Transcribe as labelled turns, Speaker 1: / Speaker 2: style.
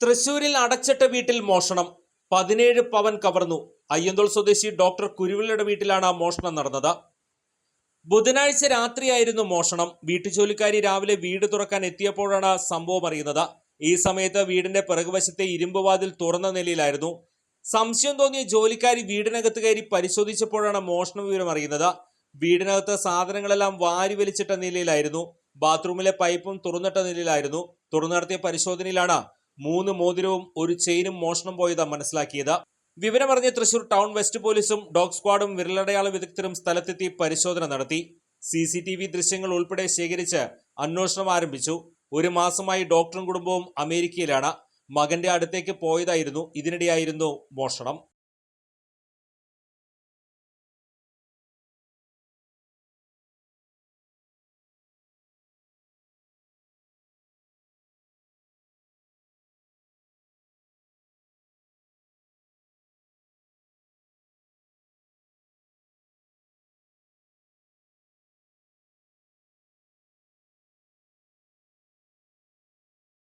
Speaker 1: തൃശൂരിൽ അടച്ചിട്ട വീട്ടിൽ മോഷണം. പതിനേഴ് പവൻ കവർന്നു. അയ്യന്തോൾ സ്വദേശി ഡോക്ടർ കുരുവിളയുടെ വീട്ടിലാണ് ആ മോഷണം നടന്നത്. ബുധനാഴ്ച രാത്രിയായിരുന്നു മോഷണം. വീട്ടുജോലിക്കാരി രാവിലെ വീട് തുറക്കാൻ എത്തിയപ്പോഴാണ് സംഭവം അറിയുന്നത്. ഈ സമയത്ത് വീടിന്റെ പിറകുവശത്തെ ഇരുമ്പ് വാതിൽ തുറന്ന നിലയിലായിരുന്നു. സംശയം തോന്നിയ ജോലിക്കാരി വീടിനകത്ത് കയറി പരിശോധിച്ചപ്പോഴാണ് മോഷണ വിവരം അറിയുന്നത്. വീടിനകത്ത് സാധനങ്ങളെല്ലാം വാരി വലിച്ചിട്ട നിലയിലായിരുന്നു. ബാത്റൂമിലെ പൈപ്പും തുറന്നിട്ട നിലയിലായിരുന്നു. തുറന്നു നടത്തിയ പരിശോധനയിലാണ് മൂന്ന് മോതിരവും ഒരു ചെയിനും മോഷണം പോയത് മനസ്സിലാക്കിയത്. വിവരമറിഞ്ഞ തൃശൂർ ടൗൺ വെസ്റ്റ് പോലീസും ഡോഗ് സ്ക്വാഡും വിരലടയാള വിദഗ്ധരും സ്ഥലത്തെത്തി പരിശോധന നടത്തി. സി സി ടി വി ദൃശ്യങ്ങൾ ഉൾപ്പെടെ ശേഖരിച്ച് അന്വേഷണം ആരംഭിച്ചു. ഒരു മാസമായി ഡോക്ടറും കുടുംബവും അമേരിക്കയിലാണ്. മകന്റെ അടുത്തേക്ക് പോയതായിരുന്നു. ഇതിനിടെയായിരുന്നു മോഷണം.